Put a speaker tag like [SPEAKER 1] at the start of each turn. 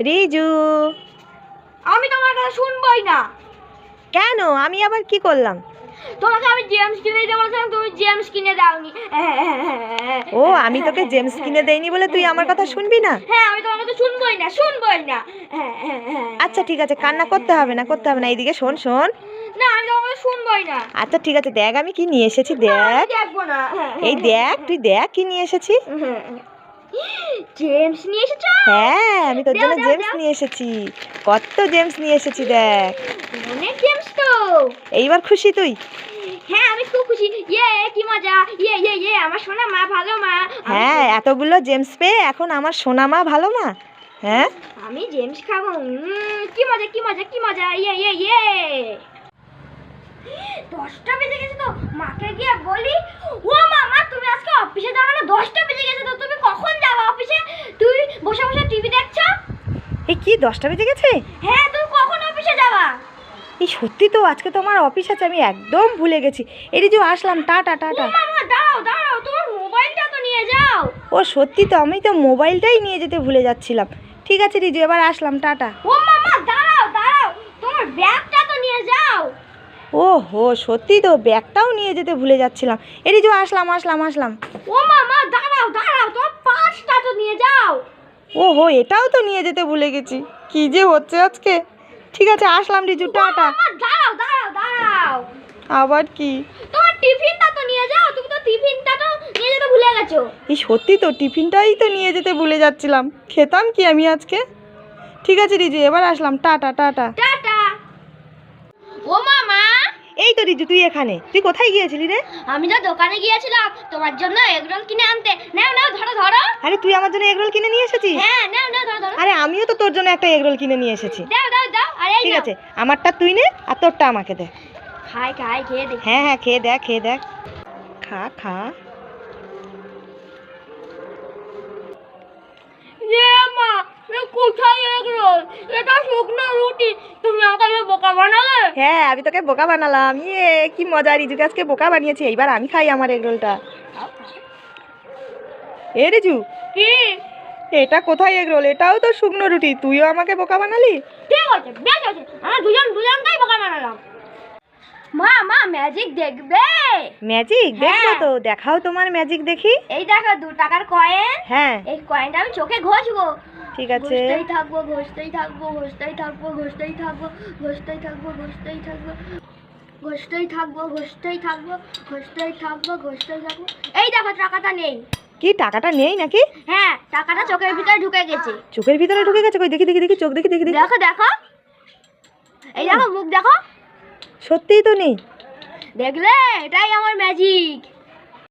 [SPEAKER 1] রিজু।
[SPEAKER 2] আমি তোমার কথা শুনবই না।
[SPEAKER 1] কেন? আমি আবার কি করলাম?
[SPEAKER 2] তোমাকে আমি জেমস কিনে দিতে বলছিলাম তুমি জেমস কিনে দাওনি।
[SPEAKER 1] ও আমি তোকে জেমস কিনে দেইনি বলে তুই আমার কথা শুনবি না?
[SPEAKER 2] হ্যাঁ আমি তোমার কথা শুনবই না শুনবই না।
[SPEAKER 1] আচ্ছা ঠিক আছে কান্না করতে হবে না করতে হবে না এইদিকে শোন শোন।
[SPEAKER 2] না আমি তোমার শুনবই না।
[SPEAKER 1] আচ্ছা ঠিক আছে দেখ আমি কি নিয়ে এসেছি দেখ।
[SPEAKER 2] দেখব না।
[SPEAKER 1] এই দেখ তুই দেখ কি নিয়ে এসেছি।
[SPEAKER 2] জেমস নিয়ে এসেছ?
[SPEAKER 1] হ্যাঁ আমি তোর জন্য জেমস নিয়ে এসেছি। কত জেমস নিয়ে এসেছি দেখ।
[SPEAKER 2] অনেক জেমস তো।
[SPEAKER 1] এইবার খুশি তুই?
[SPEAKER 2] হ্যাঁ আমি খুব খুশি। ইয়ে কি মজা। ইয়ে ইয়ে ইয়ে আমার সোনা মা ভালো মা।
[SPEAKER 1] হ্যাঁ এতগুলো জেমস পেয়ে এখন আমার সোনা মা ভালো মা। হ্যাঁ?
[SPEAKER 2] আমি জেমস খাব। কি মজা কি মজা কি মজা। ইয়ে ইয়ে ইয়ে। দশটা বেজে গেছে তো। মাকে গিয়ে বলি ও মা মা তুমি আজকে অফিসে যাবে না দশটা বেজে গেছে তো তুমি কখন যাবে অফিসে তুই বসে বসে টিভি দেখছ
[SPEAKER 1] এই কি দশটা বেজে গেছে?
[SPEAKER 2] হ্যাঁ তুমি কখন অফিসে যাবা?
[SPEAKER 1] এই সত্যি তো আজকে তো আমার অফিস আছে আমি একদম ভুলে গেছি। এটি যে আসলাম টাটা টাটা।
[SPEAKER 2] দাঁড়াও দাঁড়াও তোমার মোবাইলটা তো নিয়ে যাও।
[SPEAKER 1] ও সত্যি তো আমি তো মোবাইলটাই নিয়ে যেতে ভুলে যাচ্ছিলাম। ঠিক আছে রিজু এবার আসলাম টাটা।
[SPEAKER 2] ও মামা দাঁড়াও দাঁড়াও তোমার ব্যাগটা তো নিয়ে যাও।
[SPEAKER 1] ও হো সত্যি তো ব্যাগটাও নিয়ে যেতে ভুলে যাচ্ছিলাম। এটি যে আসলাম আসলাম আসলাম।
[SPEAKER 2] ও মামা দাঁড়াও দাঁড়াও তোমার পাঁচটা তো নিয়ে যাও।
[SPEAKER 1] ও হো এটাও তো নিয়ে যেতে ভুলে গেছি। কি যে হচ্ছে আজকে? ঠিক আছে আসলাম রিজু টাটা।
[SPEAKER 2] দাঁড়াও দাঁড়াও দাঁড়াও।
[SPEAKER 1] আবার কি?
[SPEAKER 2] তোমার টিফিনটা তো নিয়ে যাও তুমি তো টিফিনটা তো নিয়ে যেতে ভুলে গেছো।
[SPEAKER 1] এই সত্যি তো টিফিনটাই তো নিয়ে যেতে ভুলে যাচ্ছিলাম। খেতাম কি আমি আজকে? ঠিক আছে রিজু এবার আসলাম। Tata tata.
[SPEAKER 2] টাটা। ও মামা
[SPEAKER 1] এই তো রিজু তুই এখানে। তুই কোথায় গিয়েছিলি রে?
[SPEAKER 2] আমি তো দোকানে গিয়েছিলাম। তোমার জন্য এগরোল কিনে আনতে। নাও নাও ধরো ধরো।
[SPEAKER 1] আরে তুই আমার জন্য এগরোল কিনে নিয়ে এসেছিস?
[SPEAKER 2] হ্যাঁ নাও নাও ধরো ধরো।
[SPEAKER 1] আরে আমিও তো তোর জন্য একটা এগরোল কিনে নিয়ে এসেছি।
[SPEAKER 2] দাও দাও দাও আরে
[SPEAKER 1] ঠিক আছে আমারটা তুই নে আর তোরটা আমাকে দে।
[SPEAKER 2] খাই খাই খেয়ে দে।
[SPEAKER 1] হ্যাঁ হ্যাঁ খেয়ে দেখ খেয়ে দেখ। খা খা।
[SPEAKER 2] বানালে?
[SPEAKER 1] হ্যাঁ আমি তোকে বোকা বানালাম। ইয়ে কি মজা রিজুকে আজকে বোকা বানিয়েছি। এইবার আমি খাই আমার এগরোলটা এ রিজু
[SPEAKER 2] কি?
[SPEAKER 1] এটা কোথায় এগরোল এটাও তো শুকনো রুটি। তুইও আমাকে বোকা বানালি?
[SPEAKER 2] ঠিক আছে বেশ আছে আমরা দুজন দুজনকেই বোকা বানালাম। মা মা ম্যাজিক দেখবে।
[SPEAKER 1] ম্যাজিক। তো। দেখাও তোমার ম্যাজিক দেখি।
[SPEAKER 2] এই দেখো দু টাকার কয়েন
[SPEAKER 1] হ্যাঁ।
[SPEAKER 2] এই কয়েনটা আমি চোখে ঘষবো।
[SPEAKER 1] ঠিক আছে।
[SPEAKER 2] ঘষতেই থাকব ঘষতেই থাকব ঘষতেই থাকব ঘষতেই থাকব ঘষতেই থাকব ঘষতেই থাকব ঘষতেই থাকব ঘষতেই থাকব ঘষতেই থাকব ঘষতেই থাকব। এই দেখো টাকাটা নেই।
[SPEAKER 1] কি টাকাটা নেই নাকি?
[SPEAKER 2] হ্যাঁ টাকাটা চোখের ভিতরে ঢুকে গেছে।
[SPEAKER 1] চোখের ভিতরে ঢুকে গেছে? কই দেখি দেখি দেখি চোখ দেখি দেখি দেখি।
[SPEAKER 2] দেখো দেখো। এই দেখো মুখ দেখো।
[SPEAKER 1] সত্যিই তো নেই।
[SPEAKER 2] দেখলে এটাই আমার ম্যাজিক